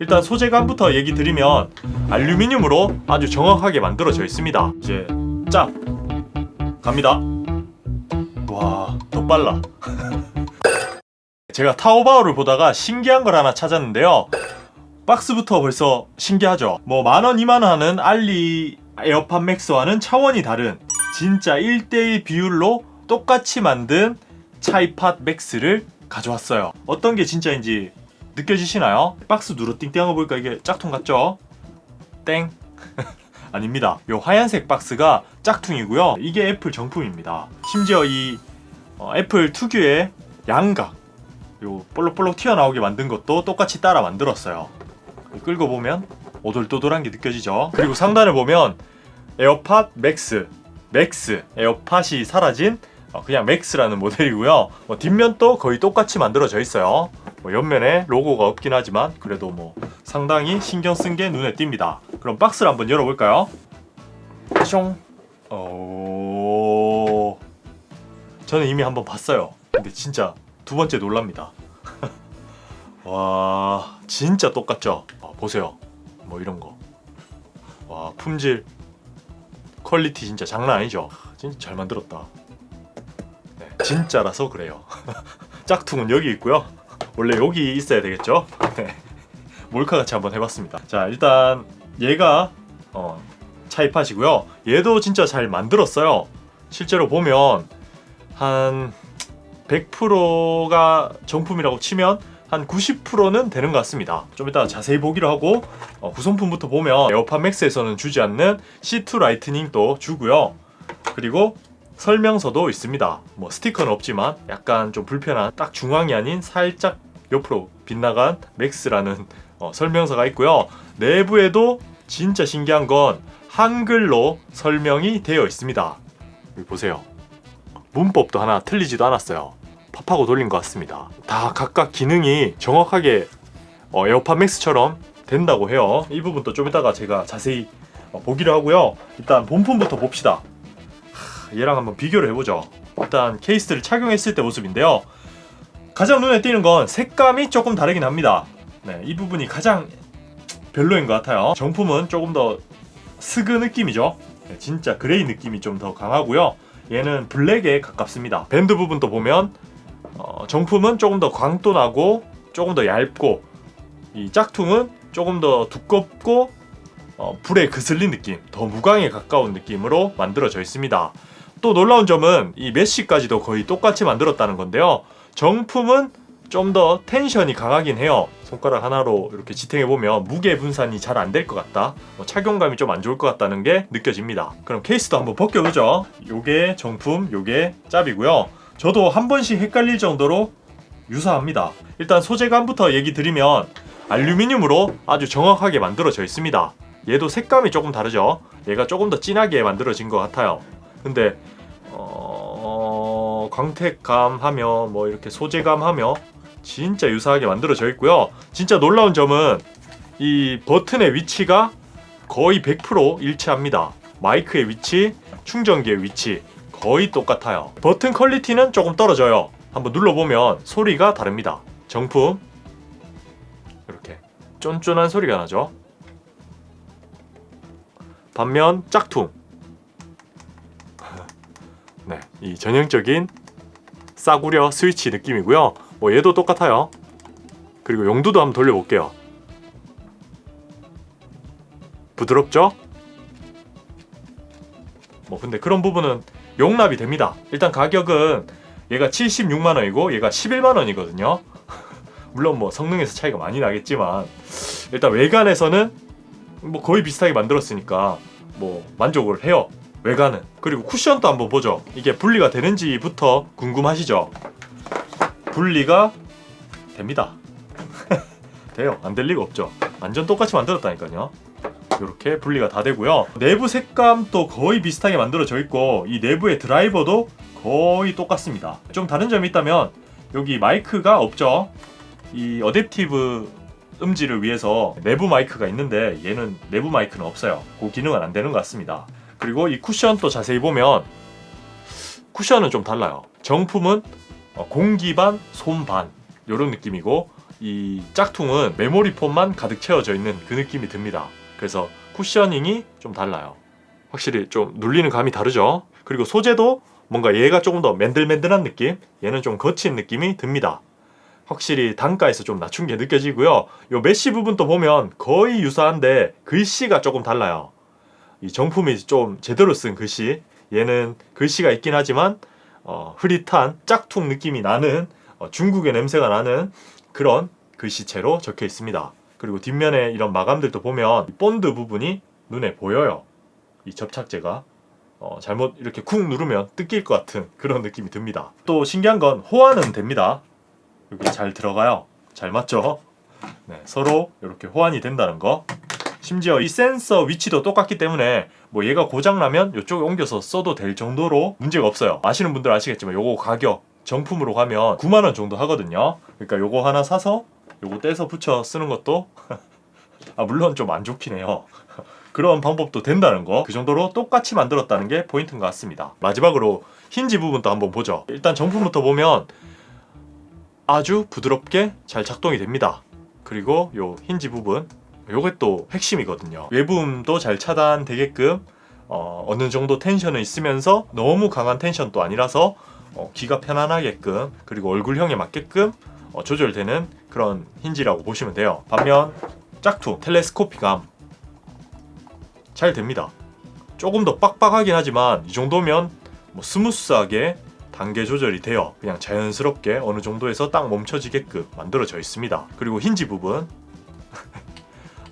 일단 소재감부터 얘기 드리면 알루미늄으로 아주 정확하게 만들어져 있습니다. 이제 짭 갑니다. 와, 더 빨라. 제가 타오바오를 보다가 신기한 걸 하나 찾았는데요. 박스부터 벌써 신기하죠. 뭐 만 원, 이만 원 하는 알리 에어팟 맥스와는 차원이 다른 진짜 1대1 비율로 똑같이 만든 차이팟 맥스를 가져왔어요. 어떤 게 진짜인지 느껴지시나요? 박스 누르 띵띵한 거 보니까 이게 짝퉁 같죠? 땡. 아닙니다. 요 하얀색 박스가 짝퉁이고요. 이게 애플 정품입니다. 심지어 이 어, 애플 특유의 양각, 요 볼록볼록 튀어나오게 만든 것도 똑같이 따라 만들었어요. 끌고 보면 오돌도돌한 게 느껴지죠. 그리고 상단을 보면 에어팟 맥스, 맥스, 에어팟이 사라진 어, 그냥 맥스라는 모델이고요. 뭐 뒷면도 거의 똑같이 만들어져 있어요. 뭐 옆면에 로고가 없긴 하지만 그래도 뭐 상당히 신경 쓴 게 눈에 띕니다. 그럼 박스를 한번 열어볼까요? 숑. 오. 저는 이미 한번 봤어요. 근데 진짜 두 번째 놀랍니다. 와, 진짜 똑같죠? 아, 보세요. 뭐 이런 거. 와, 품질, 퀄리티 진짜 장난 아니죠? 진짜 잘 만들었다. 네, 진짜라서 그래요. 짝퉁은 여기 있고요. 원래 여기 있어야 되겠죠? 네. 몰카 같이 한번 해봤습니다. 자, 일단 얘가 어, 차이팟이고요. 얘도 진짜 잘 만들었어요. 실제로 보면 한 100%가 정품이라고 치면 한 90%는 되는 것 같습니다. 좀 이따 자세히 보기로 하고 어, 구성품부터 보면 에어팟 맥스에서는 주지 않는 C2 라이트닝도 주고요. 그리고 설명서도 있습니다. 뭐 스티커는 없지만 약간 좀 불편한 딱 중앙이 아닌 살짝 옆으로 빗나간 맥스라는 어, 설명서가 있고요. 내부에도 진짜 신기한 건 한글로 설명이 되어 있습니다. 여기 보세요. 문법도 하나 틀리지도 않았어요. 팝하고 돌린 것 같습니다. 다 각각 기능이 정확하게 어, 에어팟 맥스처럼 된다고 해요. 이 부분도 좀 이따가 제가 자세히 어, 보기로 하고요. 일단 본품부터 봅시다. 하, 얘랑 한번 비교를 해보죠. 일단 케이스를 착용했을 때 모습인데요. 가장 눈에 띄는 건 색감이 조금 다르긴 합니다. 네, 이 부분이 가장 별로인 것 같아요. 정품은 조금 더 스그 느낌이죠. 네, 진짜 그레이 느낌이 좀 더 강하고요. 얘는 블랙에 가깝습니다. 밴드 부분도 보면 어, 정품은 조금 더 광도 나고 조금 더 얇고 이 짝퉁은 조금 더 두껍고 어, 불에 그슬린 느낌, 더 무광에 가까운 느낌으로 만들어져 있습니다. 또 놀라운 점은 이 메쉬까지도 거의 똑같이 만들었다는 건데요. 정품은 좀 더 텐션이 강하긴 해요. 손가락 하나로 이렇게 지탱해 보면 무게 분산이 잘 안 될 것 같다. 뭐 착용감이 좀 안 좋을 것 같다는 게 느껴집니다. 그럼 케이스도 한번 벗겨보죠. 요게 정품, 요게 짭이고요. 저도 한 번씩 헷갈릴 정도로 유사합니다. 일단 소재감부터 얘기 드리면 알루미늄으로 아주 정확하게 만들어져 있습니다. 얘도 색감이 조금 다르죠. 얘가 조금 더 진하게 만들어진 것 같아요. 근데 어... 광택감 하며 뭐 이렇게 소재감 하며 진짜 유사하게 만들어져 있고요. 진짜 놀라운 점은 이 버튼의 위치가 거의 100% 일치합니다. 마이크의 위치, 충전기의 위치 거의 똑같아요. 버튼 퀄리티는 조금 떨어져요. 한번 눌러보면 소리가 다릅니다. 정품 이렇게 쫀쫀한 소리가 나죠. 반면 짝퉁 네, 이 전형적인 싸구려 스위치 느낌이고요. 뭐 얘도 똑같아요. 그리고 용두도 한번 돌려볼게요. 부드럽죠? 뭐 근데 그런 부분은 용납이 됩니다. 일단 가격은 얘가 76만 원이고 얘가 11만 원이거든요. 물론 뭐 성능에서 차이가 많이 나겠지만 일단 외관에서는 뭐 거의 비슷하게 만들었으니까 뭐 만족을 해요. 외관은 그리고 쿠션도 한번 보죠. 이게 분리가 되는지부터 궁금하시죠? 분리가 됩니다. 돼요. 안 될 리가 없죠. 완전 똑같이 만들었다니까요. 이렇게 분리가 다 되고요. 내부 색감도 거의 비슷하게 만들어져 있고 이 내부의 드라이버도 거의 똑같습니다. 좀 다른 점이 있다면 여기 마이크가 없죠. 이 어댑티브 음질을 위해서 내부 마이크가 있는데 얘는 내부 마이크는 없어요. 그 기능은 안 되는 것 같습니다. 그리고 이 쿠션 또 자세히 보면 쿠션은 좀 달라요. 정품은 어, 공기 반, 솜 반 이런 느낌이고 이 짝퉁은 메모리 폼만 가득 채워져 있는 그 느낌이 듭니다. 그래서 쿠셔닝이 좀 달라요. 확실히 좀 눌리는 감이 다르죠. 그리고 소재도 뭔가 얘가 조금 더 맨들맨들한 느낌, 얘는 좀 거친 느낌이 듭니다. 확실히 단가에서 좀 낮춘 게 느껴지고요. 요 메쉬 부분도 보면 거의 유사한데 글씨가 조금 달라요. 이 정품이 좀 제대로 쓴 글씨, 얘는 글씨가 있긴 하지만 어, 흐릿한 짝퉁 느낌이 나는 어, 중국의 냄새가 나는 그런 글씨체로 적혀 있습니다. 그리고 뒷면에 이런 마감들도 보면 이 본드 부분이 눈에 보여요. 이 접착제가 어, 잘못 이렇게 쿵 누르면 뜯길 것 같은 그런 느낌이 듭니다. 또 신기한 건 호환은 됩니다. 여기 잘 들어가요. 잘 맞죠? 네, 서로 이렇게 호환이 된다는 거. 심지어 이 센서 위치도 똑같기 때문에 뭐 얘가 고장 나면 이쪽에 옮겨서 써도 될 정도로 문제가 없어요. 아시는 분들 아시겠지만 요거 가격 정품으로 가면 9만 원 정도 하거든요. 그러니까 요거 하나 사서 요거 떼서 붙여 쓰는 것도 아 물론 좀 안 좋긴 해요. 그런 방법도 된다는 거. 그 정도로 똑같이 만들었다는 게 포인트인 것 같습니다. 마지막으로 힌지 부분도 한번 보죠. 일단 정품부터 보면 아주 부드럽게 잘 작동이 됩니다. 그리고 요 힌지 부분 요게 또 핵심이거든요. 외부음도 잘 차단되게끔 어, 어느 정도 텐션은 있으면서 너무 강한 텐션도 아니라서 어, 귀가 편안하게끔 그리고 얼굴형에 맞게끔 어, 조절되는 그런 힌지라고 보시면 돼요. 반면 짝퉁 텔레스코픽감 잘 됩니다. 조금 더 빡빡하긴 하지만 이 정도면 뭐 스무스하게 단계 조절이 되어 그냥 자연스럽게 어느 정도에서 딱 멈춰지게끔 만들어져 있습니다. 그리고 힌지 부분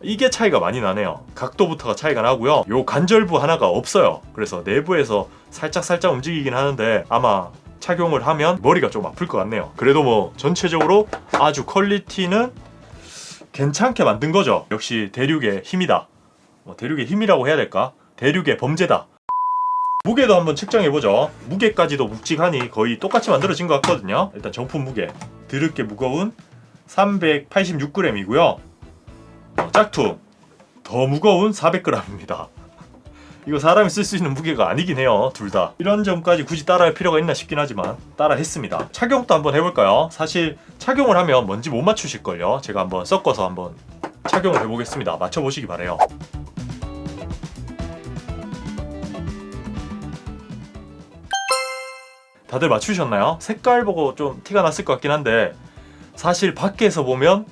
이게 차이가 많이 나네요. 각도부터가 차이가 나고요. 요 간절부 하나가 없어요. 그래서 내부에서 살짝 살짝 움직이긴 하는데 아마 착용을 하면 머리가 좀 아플 것 같네요. 그래도 뭐 전체적으로 아주 퀄리티는 괜찮게 만든 거죠. 역시 대륙의 힘이다. 뭐 대륙의 힘이라고 해야 될까? 대륙의 범죄다. 무게도 한번 측정해 보죠. 무게까지도 묵직하니 거의 똑같이 만들어진 것 같거든요. 일단 정품 무게 드럽게 무거운 386g이고요. 짝퉁 더 무거운 400g입니다. 이거 사람이 쓸 수 있는 무게가 아니긴 해요. 둘 다. 이런 점까지 굳이 따라할 필요가 있나 싶긴 하지만 따라 했습니다. 착용도 한번 해볼까요? 사실 착용을 하면 뭔지 못 맞추실걸요. 제가 한번 섞어서 한번 착용을 해보겠습니다. 맞춰보시기 바래요. 다들 맞추셨나요? 색깔 보고 좀 티가 났을 것 같긴 한데 사실 밖에서 보면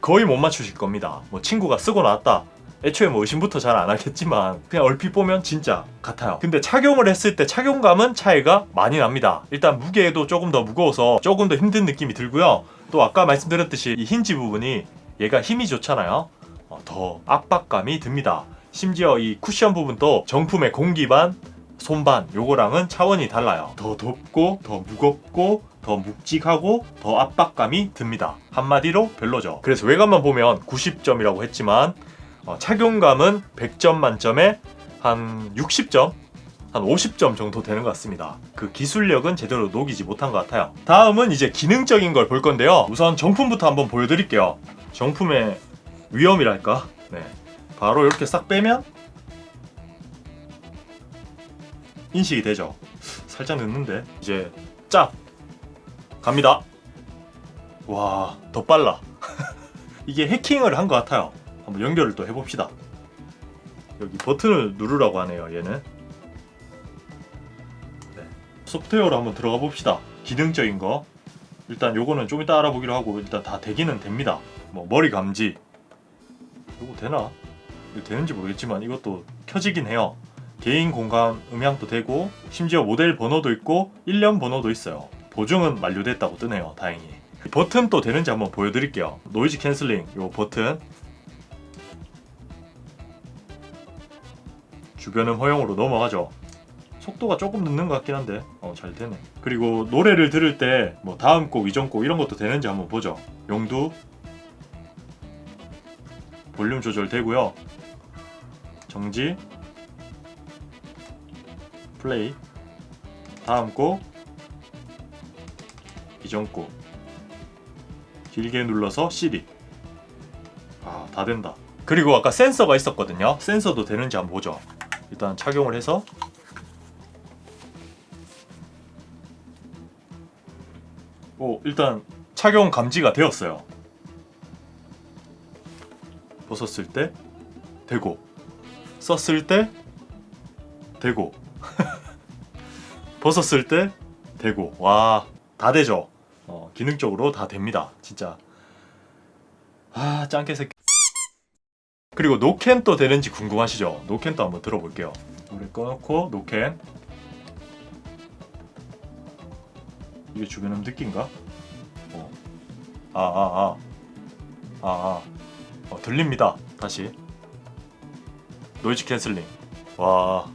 거의 못 맞추실 겁니다. 뭐 친구가 쓰고 나왔다. 애초에 뭐 의심부터 잘 안 하겠지만 그냥 얼핏 보면 진짜 같아요. 근데 착용을 했을 때 착용감은 차이가 많이 납니다. 일단 무게도 조금 더 무거워서 조금 더 힘든 느낌이 들고요. 또 아까 말씀드렸듯이 이 힌지 부분이 얘가 힘이 좋잖아요. 어, 더 압박감이 듭니다. 심지어 이 쿠션 부분도 정품의 공기반 손반 요거랑은 차원이 달라요. 더 덥고 더 무겁고 더 묵직하고 더 압박감이 듭니다. 한마디로 별로죠. 그래서 외관만 보면 90점이라고 했지만 어, 착용감은 100점 만점에 한 60점, 한 50점 정도 되는 것 같습니다. 그 기술력은 제대로 녹이지 못한 것 같아요. 다음은 이제 기능적인 걸 볼 건데요. 우선 정품부터 한번 보여드릴게요. 정품의 위험이랄까? 네. 바로 이렇게 싹 빼면 인식이 되죠. 살짝 늦는데 이제 짭 갑니다. 와, 더 빨라. 이게 해킹을 한 것 같아요. 한번 연결을 또 해봅시다. 여기 버튼을 누르라고 하네요. 얘는 네. 소프트웨어로 한번 들어가 봅시다. 기능적인 거 일단 요거는 좀 이따 알아보기로 하고 일단 다 되기는 됩니다. 뭐 머리 감지 요거 되나? 이거 되는지 모르겠지만 이것도 켜지긴 해요. 개인 공간 음향도 되고 심지어 모델 번호도 있고 1년 번호도 있어요. 보증은 만료됐다고 뜨네요. 다행히. 버튼 또 되는지 한번 보여드릴게요. 노이즈 캔슬링 요 버튼 주변음 허용으로 넘어가죠. 속도가 조금 늦는 것 같긴 한데 어, 잘 되네. 그리고 노래를 들을 때 뭐 다음 곡, 이전 곡 이런 것도 되는지 한번 보죠. 용두 볼륨 조절 되고요. 정지 플레이 다음 곡 곡 길게 눌러서 CD 아다 된다. 그리고 아까 센서가 있었거든요. 센서도 되는지 한번 보죠. 일단 착용을 해서. 오 일단 착용 감지가 되었어요. 벗었을 때 되고 썼을 때 되고 벗었을 때 되고. 와 다 되죠. 어, 기능적으로 다 됩니다. 진짜 아 짱깨 새끼. 그리고 노캔 또 되는지 궁금하시죠? 노캔 또 한번 들어볼게요. 노래 꺼놓고 노캔 이게 주변음 느낀가? 어. 아, 아, 아. 아, 아. 어, 들립니다. 다시. 노이즈 캔슬링. 와.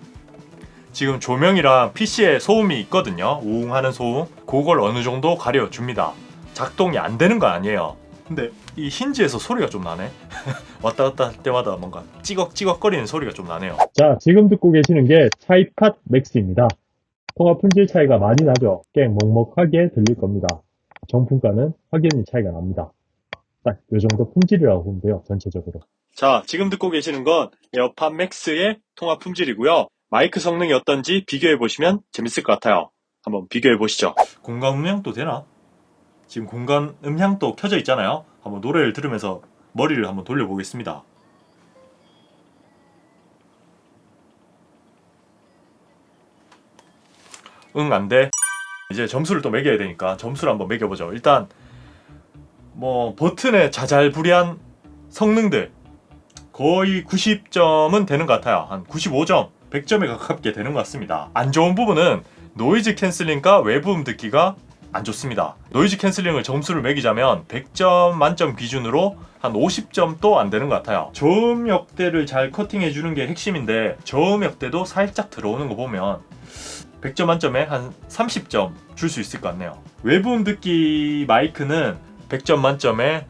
지금 조명이랑 PC에 소음이 있거든요. 우웅 하는 소음. 그걸 어느 정도 가려줍니다. 작동이 안 되는 거 아니에요. 근데 이 힌지에서 소리가 좀 나네. 왔다 갔다 할 때마다 뭔가 찌걱찌걱거리는 소리가 좀 나네요. 자, 지금 듣고 계시는 게 차이팟 맥스입니다. 통화 품질 차이가 많이 나죠? 꽤 먹먹하게 들릴 겁니다. 정품가는 확연히 차이가 납니다. 딱 이 정도 품질이라고 보면 돼요, 전체적으로. 자, 지금 듣고 계시는 건 에어팟 맥스의 통화 품질이고요. 마이크 성능이 어떤지 비교해 보시면 재밌을 것 같아요. 한번 비교해 보시죠. 공간 음향도 되나? 지금 공간 음향도 켜져 있잖아요. 한번 노래를 들으면서 머리를 한번 돌려보겠습니다. 응, 안 돼. 이제 점수를 또 매겨야 되니까 점수를 한번 매겨보죠. 일단 뭐 버튼의 자잘부리한 성능들 거의 90점은 되는 것 같아요. 한 95점, 100점에 가깝게 되는 것 같습니다. 안 좋은 부분은 노이즈 캔슬링과 외부음 듣기가 안 좋습니다. 노이즈 캔슬링을 점수를 매기자면 100점 만점 기준으로 한 50점도 안 되는 것 같아요. 저음 역대를 잘 커팅해 주는 게 핵심인데 저음 역대도 살짝 들어오는 거 보면 100점 만점에 한 30점 줄 수 있을 것 같네요. 외부음 듣기 마이크는 100점 만점에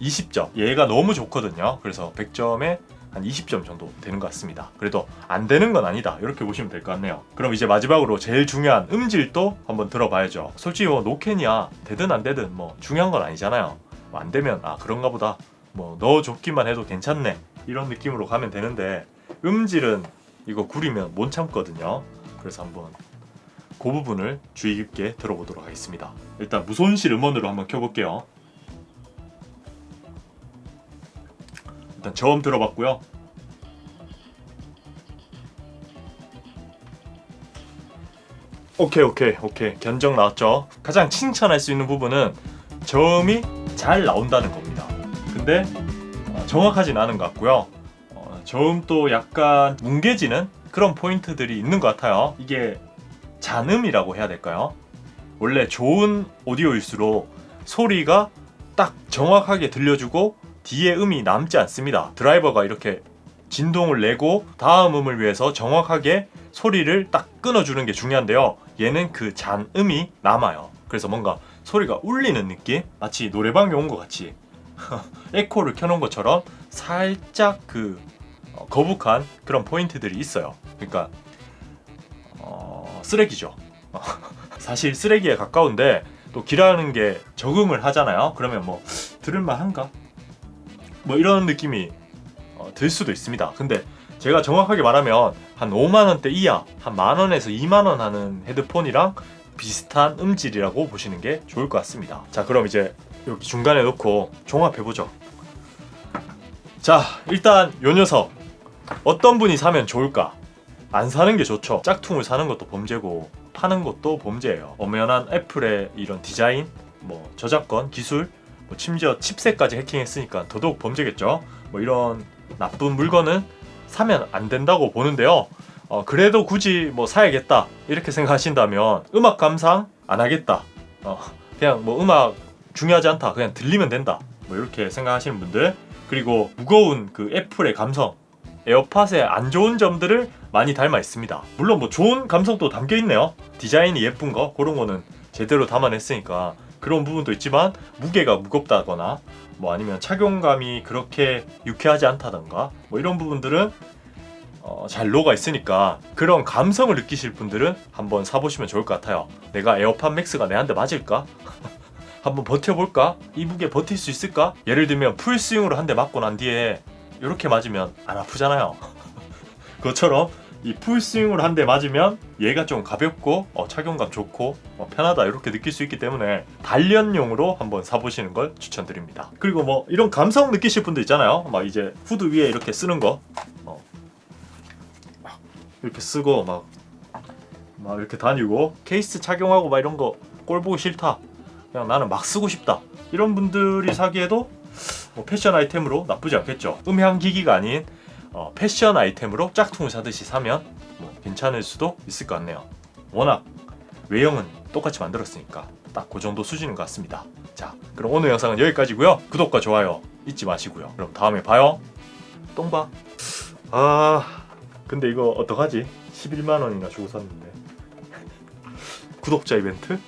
20점. 얘가 너무 좋거든요. 그래서 100점에 한 20점 정도 되는 것 같습니다. 그래도 안 되는 건 아니다. 이렇게 보시면 될 것 같네요. 그럼 이제 마지막으로 제일 중요한 음질도 한번 들어봐야죠. 솔직히 뭐 노캔이야 되든 안 되든 뭐 중요한 건 아니잖아요. 뭐 안 되면 아 그런가 보다. 뭐 넣어줬기만 해도 괜찮네. 이런 느낌으로 가면 되는데 음질은 이거 구리면 못 참거든요. 그래서 한번 그 부분을 주의 깊게 들어보도록 하겠습니다. 일단 무손실 음원으로 한번 켜볼게요. 일단 저음 들어봤고요. 오케이 오케이 오케이 견적 나왔죠. 가장 칭찬할 수 있는 부분은 저음이 잘 나온다는 겁니다. 근데 어, 정확하진 않은 것 같고요. 어, 저음도 약간 뭉개지는 그런 포인트들이 있는 것 같아요. 이게 잔음이라고 해야 될까요? 원래 좋은 오디오일수록 소리가 딱 정확하게 들려주고 뒤에 음이 남지 않습니다. 드라이버가 이렇게 진동을 내고 다음 음을 위해서 정확하게 소리를 딱 끊어주는 게 중요한데요. 얘는 그 잔음이 남아요. 그래서 뭔가 소리가 울리는 느낌? 마치 노래방에 온 것 같이 에코를 켜놓은 것처럼 살짝 그 어, 거북한 그런 포인트들이 있어요. 그러니까 어, 쓰레기죠. 사실 쓰레기에 가까운데 또 기라는 게 적응을 하잖아요. 그러면 뭐 들을만 한가? 뭐 이런 느낌이 어, 들 수도 있습니다. 근데 제가 정확하게 말하면 한 5만 원대 이하, 한 만 원에서 2만 원 하는 헤드폰이랑 비슷한 음질이라고 보시는 게 좋을 것 같습니다. 자, 그럼 이제 여기 중간에 놓고 종합해 보죠. 자, 일단 요 녀석 어떤 분이 사면 좋을까? 안 사는 게 좋죠. 짝퉁을 사는 것도 범죄고 파는 것도 범죄예요. 엄연한 애플의 이런 디자인, 뭐 저작권, 기술, 뭐 심지어 칩셋까지 해킹했으니까 더더욱 범죄겠죠. 뭐 이런 나쁜 물건은 사면 안 된다고 보는데요. 어, 그래도 굳이 뭐 사야겠다 이렇게 생각하신다면 음악 감상 안 하겠다. 어, 그냥 뭐 음악 중요하지 않다. 그냥 들리면 된다. 뭐 이렇게 생각하시는 분들 그리고 무거운 그 애플의 감성 에어팟의 안 좋은 점들을 많이 닮아 있습니다. 물론 뭐 좋은 감성도 담겨 있네요. 디자인이 예쁜 거 그런 거는 제대로 담아냈으니까 그런 부분도 있지만 무게가 무겁다거나 뭐 아니면 착용감이 그렇게 유쾌하지 않다던가 뭐 이런 부분들은 어, 잘 녹아 있으니까 그런 감성을 느끼실 분들은 한번 사보시면 좋을 것 같아요. 내가 에어팟 맥스가 내한대 맞을까? 한번 버텨볼까? 이 무게 버틸 수 있을까? 예를 들면 풀스윙으로 한 대 맞고 난 뒤에 이렇게 맞으면 안 아프잖아요. 그것처럼 이 풀스윙으로 한 대 맞으면 얘가 좀 가볍고 어, 착용감 좋고 어, 편하다 이렇게 느낄 수 있기 때문에 단련용으로 한번 사보시는 걸 추천드립니다. 그리고 뭐 이런 감성 느끼실 분도 있잖아요. 막 이제 후드 위에 이렇게 쓰는 거 어. 이렇게 쓰고 막, 막 이렇게 다니고 케이스 착용하고 막 이런 거 꼴 보기 싫다. 그냥 나는 막 쓰고 싶다. 이런 분들이 사기에도 뭐 패션 아이템으로 나쁘지 않겠죠. 음향 기기가 아닌 어, 패션 아이템으로 짝퉁을 사듯이 사면 뭐 괜찮을 수도 있을 것 같네요. 워낙 외형은 똑같이 만들었으니까 딱 그 정도 수준인 것 같습니다. 자, 그럼 오늘 영상은 여기까지고요. 구독과 좋아요 잊지 마시고요. 그럼 다음에 봐요. 똥 봐. 아, 근데 이거 어떡하지? 11만 원이나 주고 샀는데. 구독자 이벤트?